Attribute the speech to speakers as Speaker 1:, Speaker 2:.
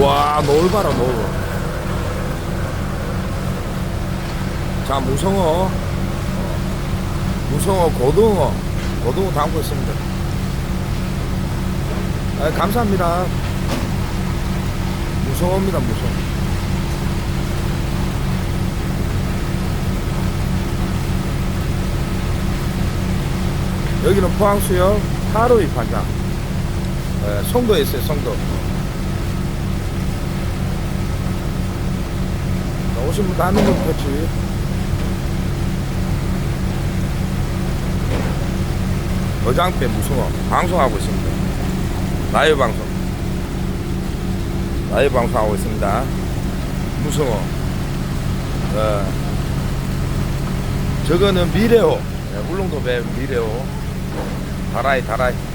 Speaker 1: 와, 노을 봐라, 노을. 자, 무성어. 무성어, 고등어. 고등어 담고 있습니다. 아, 감사합니다. 무성어입니다, 무성어. 여기는 포항수역 하루이 판장. 예, 송도에 있어요, 송도. 오신 분다 하는 거 같이. 어장대 무성어 방송하고 있습니다. 라이브 방송. 라이브 방송하고 있습니다. 무성어. 어, 저거는 미래호. 예, 울릉도 배 미래호. 다라이, 다라이.